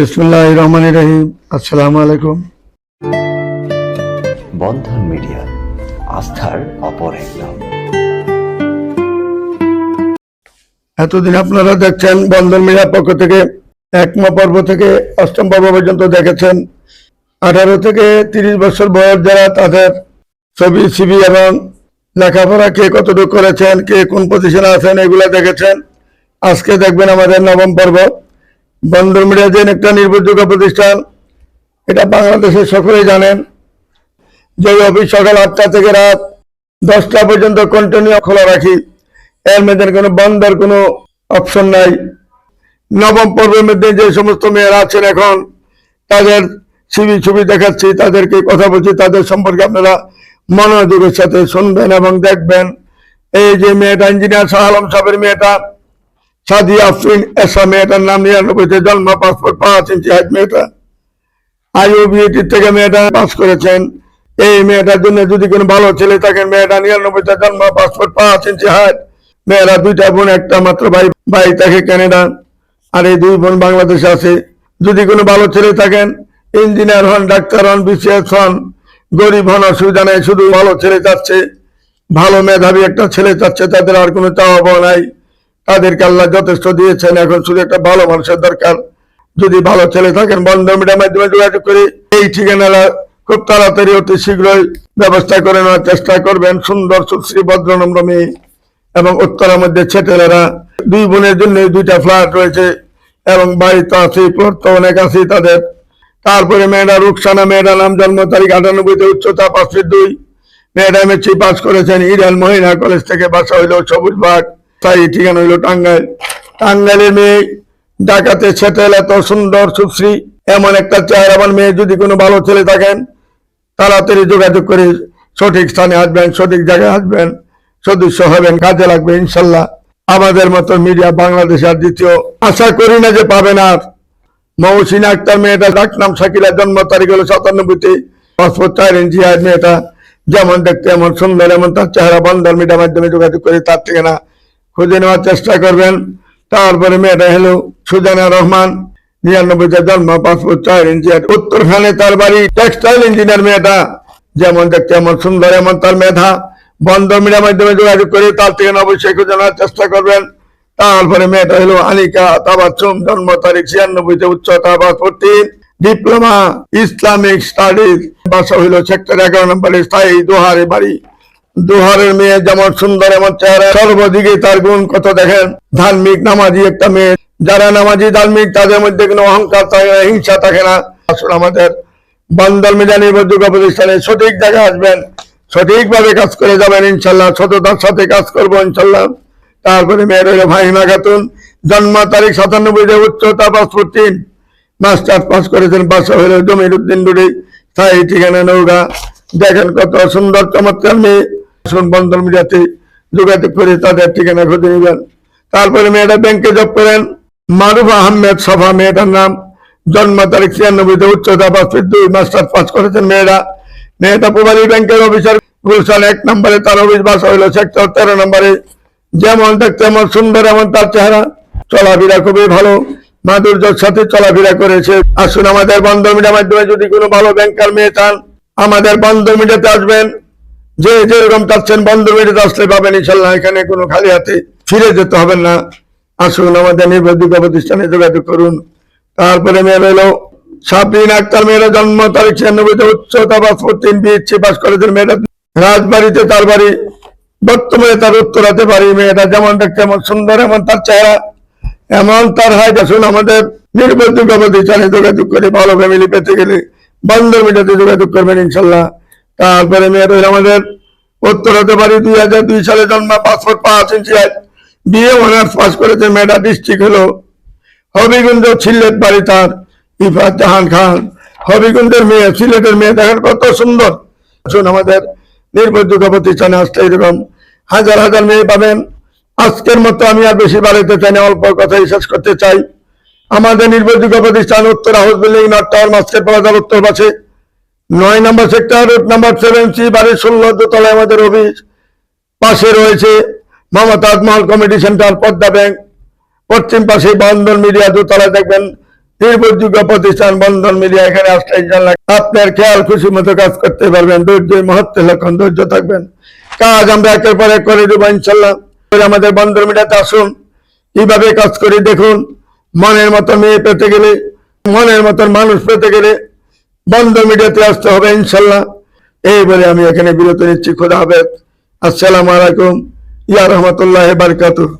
বিসমুল্লাহ রহমান রহিম। আসসালামু আলাইকুম। বন্ধন মিডিয়া আস্থার অপর এক নাম। এতদিন আপনারা দেখছেন বন্ধন মিডিয়ার পক্ষ থেকে একমা পর্ব থেকে অষ্টম পর্ব পর্যন্ত দেখেছেন। আঠারো থেকে তিরিশ বছর বয়স যারা তাদের ছবি সিবি এবং লেখাপড়া কে কতটুকু করেছেন কে কোন পজিশনে আছেন এগুলো দেখেছেন। আজকে দেখবেন আমাদের নবম পর্ব। বন্ধন মিডিয়া যে একটা নির্ভরযোগ্য প্রতিষ্ঠান, এটা বাংলাদেশের সকলেই জানেন। যে অফিস সকাল আটটা থেকে রাত দশটা পর্যন্ত কন্টিনিউ খোলা রাখি। এর মধ্যে কোনো বন্ধের কোনো অপশন নাই। নবম পর্বের মধ্যে যে সমস্ত মেয়েরা আছেন এখন, তাদের ছবি ছবি দেখাচ্ছি, তাদেরকে কথা বলছি, তাদের সম্পর্কে আপনারা মনোযোগের সাথে শুনবেন এবং দেখবেন। এই যে মেয়েটা ইঞ্জিনিয়ার শাহ আলম সাহেবের মেয়েটা সাদি আফরিন এসা মেয়েটার নাম নিরানব্বইতে জন্ম পাসপোর্ট পাঁচ ইঞ্চি হাইট মেয়েটা। আইওবিএটি থেকে মেয়েটা পাস করেছেন। এই মেয়েটার জন্য যদি কোনো ভালো ছেলে থাকেন, মেয়েটা নিরানব্বইতে জন্ম পাসপোর্ট পাঁচ ইঞ্চি হাইট মেয়েরা দুইটা বোন, একটা মাত্র ভাই ভাই থাকে কানাডা। আর এই দুই বোন বাংলাদেশে আছে। যদি কোনো ভালো ছেলে থাকেন, ইঞ্জিনিয়ার হন, ডাক্তার হন, বিসিএস হন, গরিব হন, অসুবিধা নেই, শুধু ভালো ছেলে চাচ্ছে। ভালো মেধাবী একটা ছেলে চাচ্ছে, তাদের আর কোনো চাওয়া নাই। তাদেরকে আল্লাহ যথেষ্ট দিয়েছেন। এখন শুধু একটা ভালো মানুষের দরকার। যদি ভালো ছেলে থাকেন, বন্ধ মিডিয়ার মাধ্যমে যোগাযোগ করে এই ঠিকানাটা খুব তাড়াতাড়ি অতি শীঘ্রই ব্যবস্থা করে নেওয়ার চেষ্টা করবেন। সুন্দর, সুশ্রী ভদ্রনম্র মেয়ে এবং উত্তরের মধ্যে ছেটেলেরা দুই বোনের জন্য দুইটা ফ্ল্যাট রয়েছে এবং বাড়ি তো আছে প্লট অনেক আছে তাদের। তারপরে মেয়েরা রুকসানা মেয়েরা নাম, জন্ম তারিখ আটানব্বইতে, উচ্চতা পাঁচ ফিট দুই। মেয়েরা এমএসসি পাস করেছেন, ইরান মহিলা কলেজ থেকে বাসা হইল সবুজ বাগ। তাই ঠিকানা হইল টাঙ্গাইল। টাঙ্গাইলের মেয়ে ঢাকাতে সেটেল এত সুন্দর, সুশ্রী, এমন একটা চেহারাবান মেয়ে যদি কোনো ভালো ছেলে থাকেন, তাড়াতাড়ি যোগাযোগ করে সঠিক স্থানে আসবেন, সঠিক জায়গায় আসবেন, সদস্য হবেন, কাজে লাগবে ইনশাল্লাহ। আমাদের মতো মিডিয়া বাংলাদেশ আর দ্বিতীয়। আশা করি না যে পাবেন আর। মৌসিন আক্তার মেয়েটা, ডাক নাম শাকিলা জন্ম তারিখ হলো সাতানব্বইতে। পাসপোর্ট চার ইঞ্চি মেয়েটা যেমন দেখতে এমন সুন্দর, এমন তার চেহারা বন্ধন মিডিয়ার মাধ্যমে যোগাযোগ করে তার থেকে না খুঁজে নেওয়ার চেষ্টা করবেন। তারপরে মেয়েটা হলো সুজানা রহমান, নিরানব্বইতে জন্ম পাসপোর্ট চার ইঞ্চি উত্তরখানে তার বাড়ি টেক্সটাইল ইঞ্জিনিয়ার মেয়েটা। যেমন দেখতে এমন সুন্দর, এমন তার মেধা। বন্ধ মিডিয়া মাধ্যমে যোগাযোগ করে তার থেকে অবশ্যই খুঁজে নেওয়ার চেষ্টা করবেন। তারপরে মেয়েটা হলো আনিকা তাবাচ্চুম, জন্ম তারিখ ছিয়ানব্বইতে উচ্চতা পাসপোর্ট ডিপ্লোমা ইসলামিক স্টাডিজ, বাসা হইল সেক্টর এগারো নম্বরে স্থায়ী দোহারে বাড়ি। দোহারের মেয়ে যেমন সুন্দর, এমন চেহারা। সর্বদিকে তার গুণ কত দেখেন? ধার্মিক নামাজি একটা মেয়ে। যারা নামাজি ধার্মিক, তাদের মধ্যে কোনো অহংকার থাকে না, হিংসা থাকে না। আসলে আমাদের বন্দর মিডিয়া নির্ভরযোগ্য প্রতিষ্ঠানে সঠিক জায়গায় আসবেন। সঠিকভাবে কাজ করে যাবেন, ইনশাল্লাহ। সততার সাথে কাজ করব, ইনশাল্লাহ। তারপরে মেয়ের হইল ফাহিমা খাতুন। জন্ম তারিখ সাতানব্বই উচ্চতা পাসপোর্ট তিন। মাস্টার পাস করেছেন বাসা হইল জমির উদ্দিন স্থায়ী ঠিকানা নৌকা। দেখেন কত সুন্দর, চমৎকার মেয়ে। বন্ধন যোগাযোগ করে তাদের ঠিকানা খুঁজে নেবেন। তারপরে মেয়েটা ব্যাংকে জব করেন। মারুফ আহমেদ সভা, মেয়েটার নাম। জন্ম তারিখ ছিয়ানব্বইতে উচ্চতা পাঁচ দুই মাস্টার পাস করেছেন মেয়েরা। মেয়েটা পুবালী ব্যাংকের অফিসার গুলশান এক নম্বরে, তার অফিস বাসা হইল সেক্টর তেরো নম্বরে। যেমন দেখতে এমন সুন্দর, এমন তার চেহারা। চলাফেরা খুবই ভালো। মাধুর্যের সাথে চলাফেরা করেছে। আসুন আমাদের বন্ধন মিডিয়ার মাধ্যমে যদি কোনো ভালো ব্যাংকার মেয়ে চান, আমাদের বন্ধন মিডিয়াতে আসবেন। যে যেরকম চাচ্ছেন বন্ধন মিডিয়াতে আসলে পাবেন, ইনশাল্লাহ এখানে কোনো খালি হাতে ফিরে যেতে হবে না। আসুন আমাদের নির্ভরযোগ্য প্রতিষ্ঠানে যোগাযোগ করুন। তারপরে মেয়ে হলো সাবরিন আক্তার মেয়েরা জন্ম তারিখ ছিয়ানব্বইতে উচ্চতা পাসপোর্ট তিন বিএসসি পাস করেছেন মেয়েটা। রাজবাড়িতে তার বাড়ি। বর্তমানে তার উত্তরাতে পারি মেয়েটা যেমন দেখতে এমন সুন্দর, এমন তার চেহারা। এমন তার হাইট আসুন আমাদের নির্ভরযোগ্য প্রতিষ্ঠানে যোগাযোগ করে, ভালো ফ্যামিলি পেতে গেলে বন্ধ মিটাতে যোগাযোগ করবেন ইনশাল্লাহ। তারপরে হলো আমাদের উত্তরাতে পারি দুই হাজার দুই সালে জন্ম, পাসপোর্ট পাঁচ inch height. BA honours pass করেছে মেয়েটা ডিস্ট্রিক্ট হলো হবিগঞ্জ সিলেট বাড়ি তার, ইফাত জাহান খান। হবিগঞ্জের মেয়ে, সিলেটের মেয়ে দেখেন কত সুন্দর। শুন, আমাদের নির্ভরযোগ্য প্রতিষ্ঠানে আসতে এরকম হাজার হাজার মেয়ে পাবেন। আজকের মতো আমি আর বেশি বাড়াইতে চাই না, অল্প কথাই শেষ করতে চাই। আমাদের নির্ভরযোগ্য প্রতিষ্ঠান উত্তর house building, north tower master প্লাজার উত্তর পাশে। নয় number sector route number seven C বাড়ির ষোলো দোতলায় আমাদের অফিস। পাশে রয়েছে Mumtaz Mahal committee centre, Padma bank. পশ্চিম পাশে বন্ধন মিডিয়া দোতলায় দেখবেন নির্ভরযোগ্য প্রতিষ্ঠান বন্ধন মিডিয়া, এখানে আসলে আপনার খেয়াল, খুশি মতো কাজ করতে পারবেন। ধৈর্যের মহত্বের লক্ষণ, ধৈর্য থাকবেন। কাজ আমরা একের পর এক করে দেবো ইনশাল্লাহ আমাদের বন্ধন মিটাতে আসুন। কীভাবে কাজ করে দেখুন, মনের মতো মেয়ে পেতে গেলে, মনের মতন মানুষ পেতে গেলে বন্ধ মিডিয়াতে আসতে হবে ইনশাল্লাহ। এই বলে আমি এখানে বিরত নিচ্ছি। খোদা হাফেজ। আসসালাম আলাইকুম। ইয়া রহমতুল্লাহ বারকাতুহ।